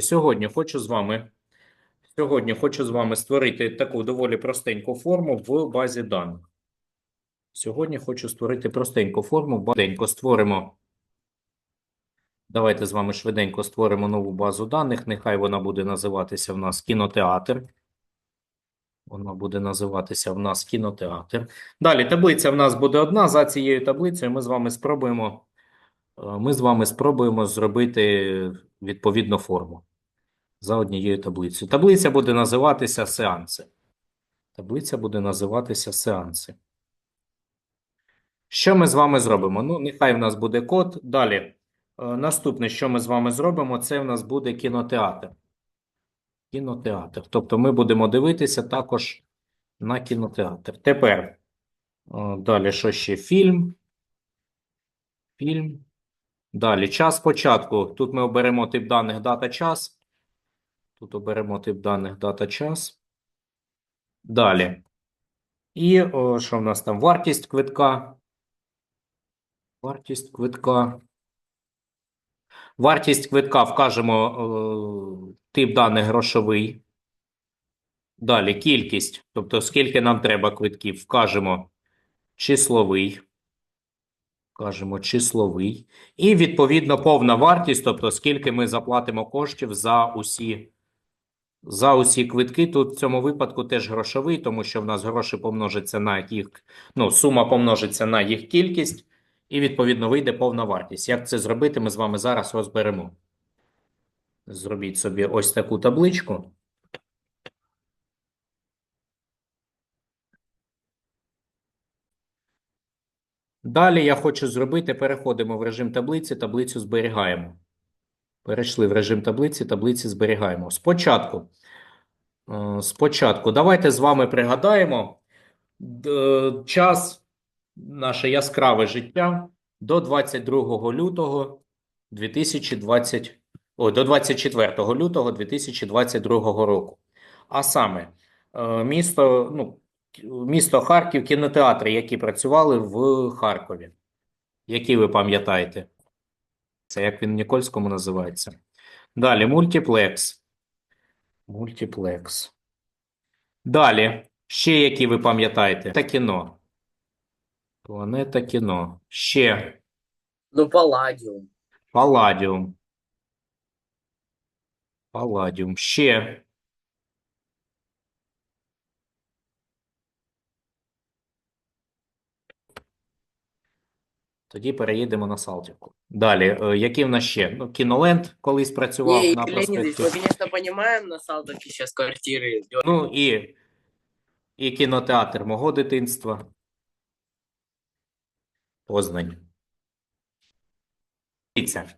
Сьогодні хочу з вами сьогодні хочу з вами створити таку доволі простеньку форму в базі даних. Сьогодні хочу створити простеньку форму. Баденько створимо. Давайте з вами швиденько створимо нову базу даних. Нехай вона буде називатися в нас кінотеатр. Вона буде називатися в нас кінотеатр. Далі таблиця в нас буде одна. За цією таблицею ми з вами спробуємо. Е, Ми з вами спробуємо зробити відповідну форму за однією таблицею. Таблиця буде називатися сеанси. Таблиця буде називатися сеанси. Що ми з вами зробимо? Ну, нехай в нас буде код. Далі. е, Наступне, що ми з вами зробимо, це в нас буде кінотеатр. Кінотеатр. Тобто ми будемо дивитися також на кінотеатр. Тепер е, далі, що ще? Фільм. Фільм. Далі, час початку. Тут ми оберемо тип даних дата час. Тут оберемо тип даних дата час. Далі. І о, що в нас там? Вартість квитка. Вартість квитка. Вартість квитка вкажемо е, тип даних грошовий. Далі кількість, тобто скільки нам треба квитків, вкажемо числовий. Вкажемо числовий. І відповідно повна вартість, тобто скільки ми заплатимо коштів за усі, за усі квитки. Тут в цьому випадку теж грошовий, тому що в нас гроші помножаться на їх, ну, сума помножиться на їх кількість, і відповідно вийде повна вартість. Як це зробити, ми з вами зараз розберемо. Зробіть собі ось таку табличку. Далі я хочу зробити, переходимо в режим таблиці, таблицю зберігаємо. Перейшли в режим таблиці, таблиці зберігаємо. Спочатку, е, спочатку, давайте з вами пригадаємо час, наше яскраве життя до 22 лютого 2020, ой, до 24 лютого 2022 року. А саме, е, місто, ну, місто Харків, кінотеатри, які працювали в Харкові. Які ви пам'ятаєте? Це як він в Нікольському називається. Далі мультиплекс. Мультиплекс. Далі. Ще які ви пам'ятаєте? Та кіно. Планета кіно. Ще Ну, Палладиум. Палладіум. Палладіум. Ще. Тоді переїдемо на Салтівку. Далі, е, які в нас ще? Ну, Кіноленд колись працював Не, на Леонидович, проспекті. мы, конечно, понимаем, на Салтовке сейчас квартиры. Ну і, і кінотеатр мого дитинства. Познань. Дивіться.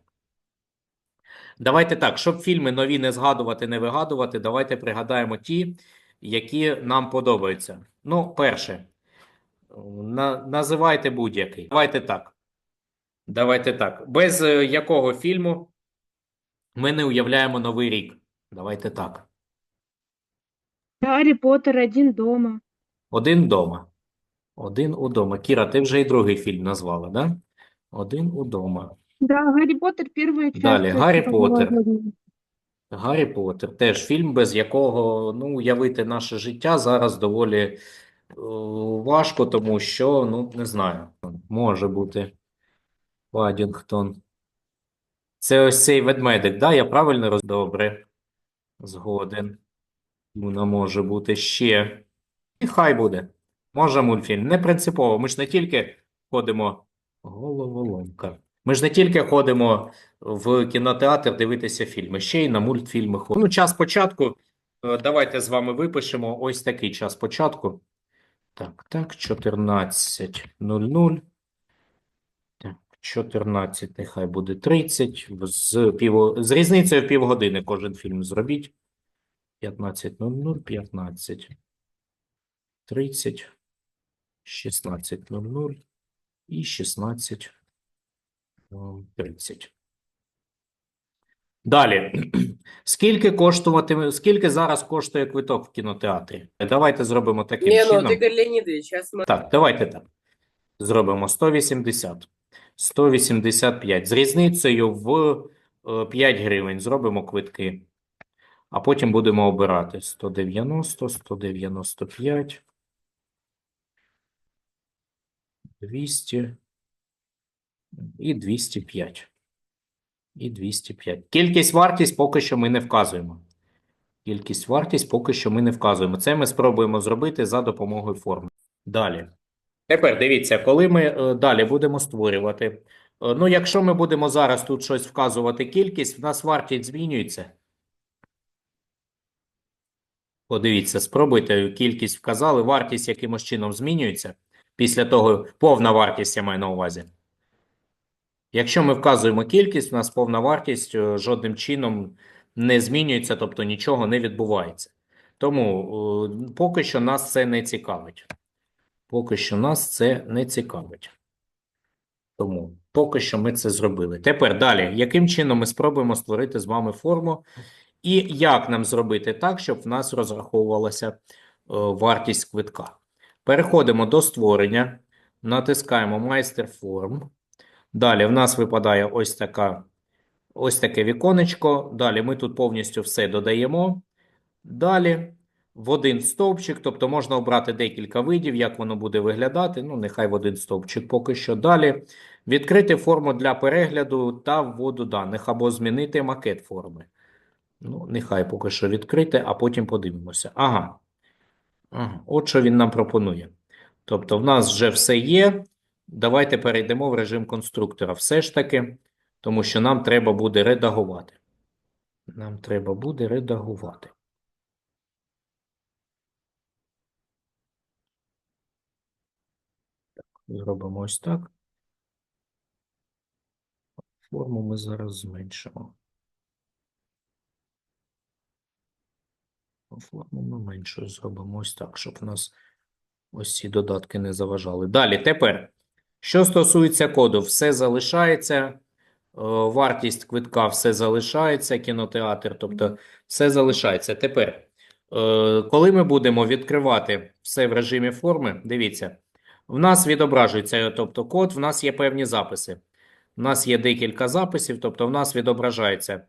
Давайте так, щоб фільми нові не згадувати, не вигадувати, давайте пригадаємо ті, які нам подобаються. Ну, перше, на, називайте будь-який. Давайте так. Давайте так. Без е, якого фільму ми не уявляємо Новий рік. Давайте так. Гаррі Поттер один дома. Один вдома. Один удома. Кіра, ти вже і другий фільм назвала, да? Один удома. Да, Гаррі Поттер часть. Далее, это Гарри Поттер. Гаррі Поттер. Теж фільм, без якого ну, уявити наше життя зараз доволі е, важко, тому що, ну, не знаю, може бути Паддінгтон. Це ось цей ведмедик, да? Я правильно роз... Добре. Згоден. Вона може бути ще. І хай буде. Може мультфільм. Не принципово. Ми ж не тільки ходимо. Головоломка. Ми ж не тільки ходимо в кінотеатр дивитися фільми, ще й на мультфільми ходимо. Ну, час початку. е, Давайте з вами випишемо ось такий час початку. Так, так, 14.00. Так, 14, нехай буде 30. З, пів, з різницею в півгодини кожен фільм зробіть. 15.00, 15. 30, 16.00 і 16.30. Далі. Скільки коштуватиме, скільки зараз коштує квиток в кінотеатрі? Давайте зробимо таким Не, ну, чином. Игорь Леонидович, сейчас мы... Так, давайте так. Зробимо 180. 185. З різницею в е, 5 гривень, зробимо квитки. А потім будемо обирати 190, 195, 200 і 205. І 205. Кількість вартість поки що ми не вказуємо. Кількість вартість поки що ми не вказуємо. Це ми спробуємо зробити за допомогою форми. Далі. Тепер дивіться, коли ми е, далі будемо створювати. е, Ну, якщо ми будемо зараз тут щось вказувати кількість, в нас вартість змінюється. Подивіться, спробуйте, кількість вказали, вартість якимось чином змінюється. Після того, повна вартість я маю на увазі. Якщо ми вказуємо кількість, у нас повна вартість е, жодним чином не змінюється, тобто нічого не відбувається. Тому поки що нас це не цікавить. Поки що нас це не цікавить. Тому поки що ми це зробили. Тепер далі, яким чином ми спробуємо створити з вами форму, і як нам зробити так, щоб в нас розраховувалася е, вартість квитка. Переходимо до створення, натискаємо майстер форм. Далі в нас випадає ось така, ось таке віконечко. Далі ми тут повністю все додаємо. Далі в один стовпчик, тобто можна обрати декілька видів, як воно буде виглядати. Ну, нехай в один стовпчик поки що. Далі відкрити форму для перегляду та вводу даних або змінити макет форми. Ну, нехай поки що відкрите, а потім подивимося. Ага. Ага. От що він нам пропонує. Тобто, в нас вже все є. Давайте перейдемо в режим конструктора. Все ж таки, тому що нам треба буде редагувати. Нам треба буде редагувати. Так, Зробимо ось так. Форму ми зараз зменшимо. Форму ми меншою зробимо ось так, щоб в нас ось ці додатки не заважали. Далі, тепер, що стосується коду, все залишається, е, вартість квитка все залишається, кінотеатр, тобто все залишається. Тепер, е, коли ми будемо відкривати все в режимі форми, дивіться, в нас відображується, тобто код, в нас є певні записи. У нас є декілька записів, тобто в нас відображається е,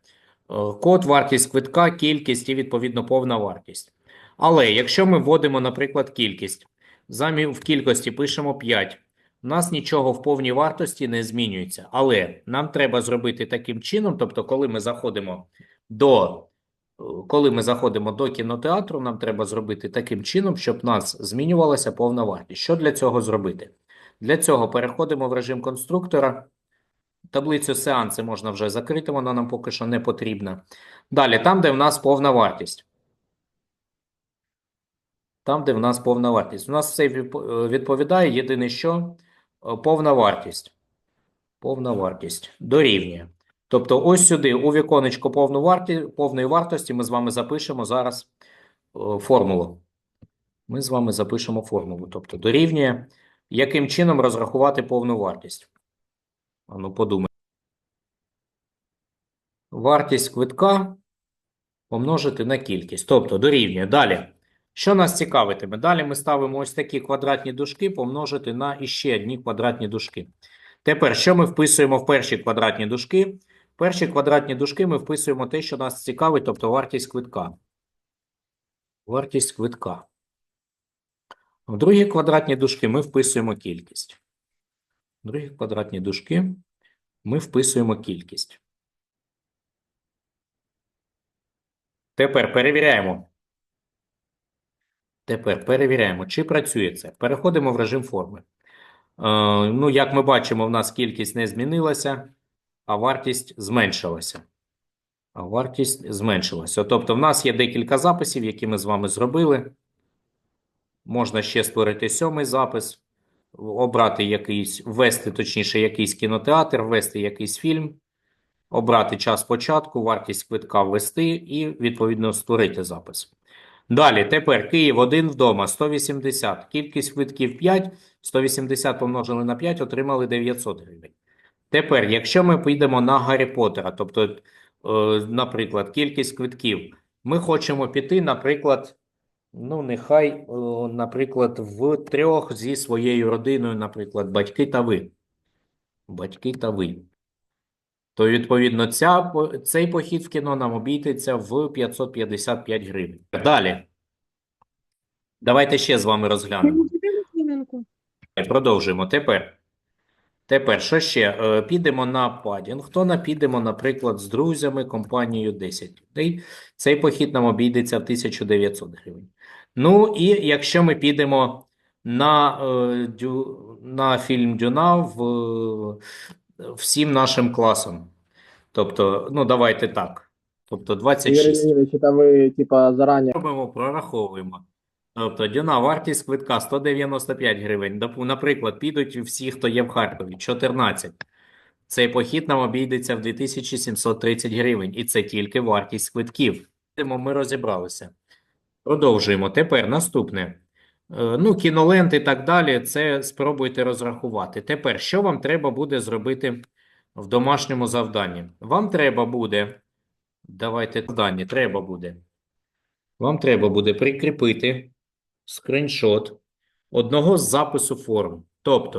код, вартість квитка, кількість і, відповідно, повна вартість. Але якщо ми вводимо, наприклад, кількість, в кількості пишемо 5, у нас нічого в повній вартості не змінюється. Але нам треба зробити таким чином, тобто, коли ми заходимо до, коли ми заходимо до кінотеатру, нам треба зробити таким чином, щоб в нас змінювалася повна вартість. Що для цього зробити? Для цього переходимо в режим конструктора. Таблицю сеанси можна вже закрити, вона нам поки що не потрібна. Далі, там, де в нас повна вартість. Там, де в нас повна вартість. У нас все відповідає, єдине що повна вартість. Повна вартість дорівнює. Тобто, ось сюди у віконечко повної вартості ми з вами запишемо зараз е, формулу. Ми з вами запишемо формулу. Тобто, дорівнює, яким чином розрахувати повну вартість. А ну, подумай. Вартість квитка помножити на кількість. Тобто дорівнює. Далі. Що нас цікавитиме? Далі ми ставимо ось такі квадратні дужки помножити на іще одні квадратні дужки. Тепер, що ми вписуємо в перші квадратні дужки? Перші квадратні дужки ми вписуємо те, що нас цікавить, тобто вартість квитка. Вартість квитка. В другі квадратні дужки ми вписуємо кількість. В другі квадратні дужки ми вписуємо кількість. Тепер перевіряємо. Тепер перевіряємо, чи працює це. Переходимо в режим форми. Е, ну, як ми бачимо, в нас кількість не змінилася, а вартість зменшилася. А вартість зменшилася. Тобто, в нас є декілька записів, які ми з вами зробили. Можна ще створити сьомий запис, обрати якийсь, ввести, точніше, якийсь кінотеатр, ввести якийсь фільм, обрати час початку, вартість квитка ввести і, відповідно, створити запис. Далі, тепер Київ один вдома, 180. Кількість квитків 5, 180 помножили на 5, отримали 900 гривень. Тепер, якщо ми підемо на Гаррі Поттера, тобто, е, наприклад, кількість квитків, ми хочемо піти, наприклад, ну, нехай, е, наприклад, в трьох зі своєю родиною, наприклад, батьки та ви. Батьки та ви. то відповідно ця, цей похід в кіно нам обійдеться в 555 гривень. Далі. Давайте ще з вами розглянемо. Продовжуємо. Тепер. Тепер, що ще? Е, Підемо на падінг. То на підемо, наприклад, з друзями, компанією 10 людей. Цей похід нам обійдеться в 1900 гривень. Ну, і якщо ми підемо на, е, на фільм Дюна в, всім нашим класом. Тобто, ну, давайте так. Тобто Ігор 26. Леонідович, це ви, типа, зарані Робимо, прораховуємо. Тобто, Дюна, вартість квитка 195 гривень. Наприклад, підуть всі, хто є в Харкові, 14. Цей похід нам обійдеться в 2730 гривень. І це тільки вартість квитків. Тому Ми розібралися. Продовжуємо. Тепер наступне. Е, Ну, кінолент і так далі, це спробуйте розрахувати. Тепер, що вам треба буде зробити в домашньому завданні? Вам треба буде, давайте завдання, треба буде. Вам треба буде прикріпити скріншот одного з запису форм. Тобто,